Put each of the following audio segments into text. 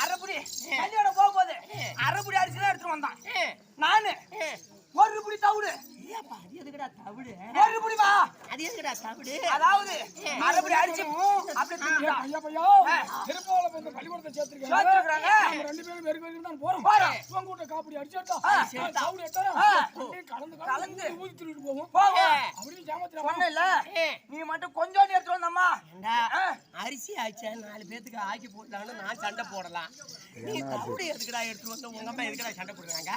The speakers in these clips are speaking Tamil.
அரைப்புடி கல்யாணம் போகும்போது அரைப்புடி அரிசி தான் எடுத்துட்டு வந்தான். நானு ஒரு புடி தவிடு. அது எதுக்குடா தவிடு? ஒரு புடிமா அது எதுக்குடா தவிடு? அதாவது அரைப்புடி அரிசி அப்படியே தூக்கிட்டான். பள்ளிக்கூடத்தை சேர்த்திருக்காங்க. நம்ம ரெண்டு பேரும் வெறும் வெறும் தான் போறோம். போறோம். உங்க கூட காப்படி அடிச்சாட்டா? கலந்து கலந்து. ஊதி திருட்டு போவோம். போவோம். அப்படியே ஜாமத்துல சொன்னேன்ல நீ மட்டும் கொஞ்சோண்டு எடுத்து வந்தம்மா. அரிசி ஆச்சா. நாலு பேத்துக்கு ஆக்கி போடலாம்னு நான் சண்டை போடலாம். நீ தவிடு எதுக்குடா எடுத்து வந்து? உங்க அம்மா எதுக்குடா சண்டை போடுறாங்க?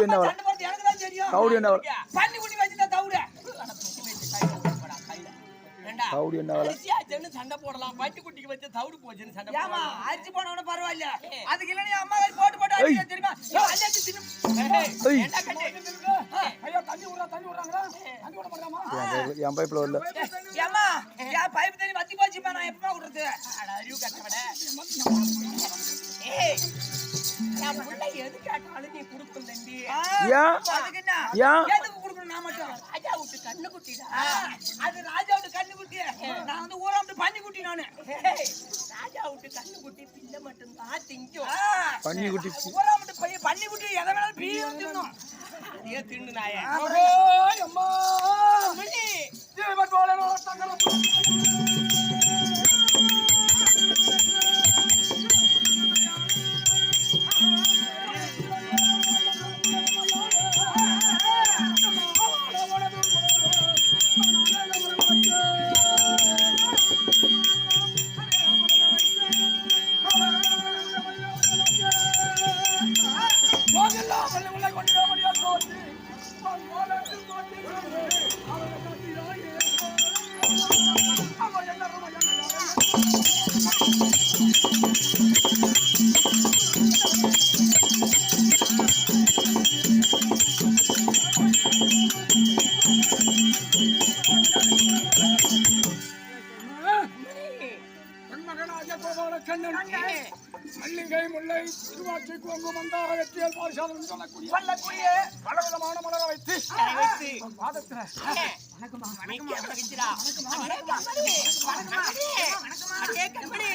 என்ன சண்டை போடுறது எனக்கு தான் தெரியும். தவிடு என்ன பண்ணி குட்டி வச்சுட்டா தவிடு அட, தூக்கி வச்சு கையில போடா, கையில. ஏண்டா, தவிடு என்ன வேலை அரிசி ஆச்சுன்னு சண்டை போடலாம். பட்டி குட்டிக்கு வச்சு தவிடு போச்சுன்னு சண்டை ஏமா போடலாம். அரிசி போனவன பரவாயில்ல. அதுக்கு இல்ல நீ அம்மா கை போட்டு போட்டு அடிக்க தெரியுமா அள்ளியாச்சு தின்னு. கண்ணு? ஐயா தண்ணி விடுறா தண்ணி விடுறாங்களா தண்ணி விட மாட்டாமா என் பைப்- என் பைப்பில் வரல. ஏம்மா என் பைப் தண்ணி வத்தி போச்சுமா நான் எப்பமா விடுறது அட, அறிவு. ஏய், என் புள்ள எது கேட்டாலும் நீ கொடுக்கும் தம்பி. ஆ, ஏன்? அதுக்கு என்ன? ஏன்? எதுக்கு கொடுக்கணும் நான் மட்டும்? ராஜா விட்டு கண்ணு குட்டிடா. அது ராஜாவோட கண்ணு குட்டி. நான் வந்து ஊராமட்டு பண்ணி குட்டி நானு. ஏய், ராஜா விட்டு கண்ணு குட்டி பிள்ளை மட்டும்தான் திங்கும். ஆ, பன்னி குட்டி ஊராமட்டு பையன் பண்ணி குட்டி எதை வேணாலும் பீயும் தின்னும் அதையே தின்னு நாயே. ஓய் அம்மா. ஜீவன் போல தங்கல போகலாம் கண்ணன் மல்லிகை முல்லை திருவாச்சி குவங்கு மந்தார வெற்றியல் பாரிசாதனம் சொல்லக்கூடிய சொல்லக்கூடிய பலவிதமான மலரை வைத்து பாதத்துல. அடே கண்மணி, அடே கண்மணி. அடே கண்மணி.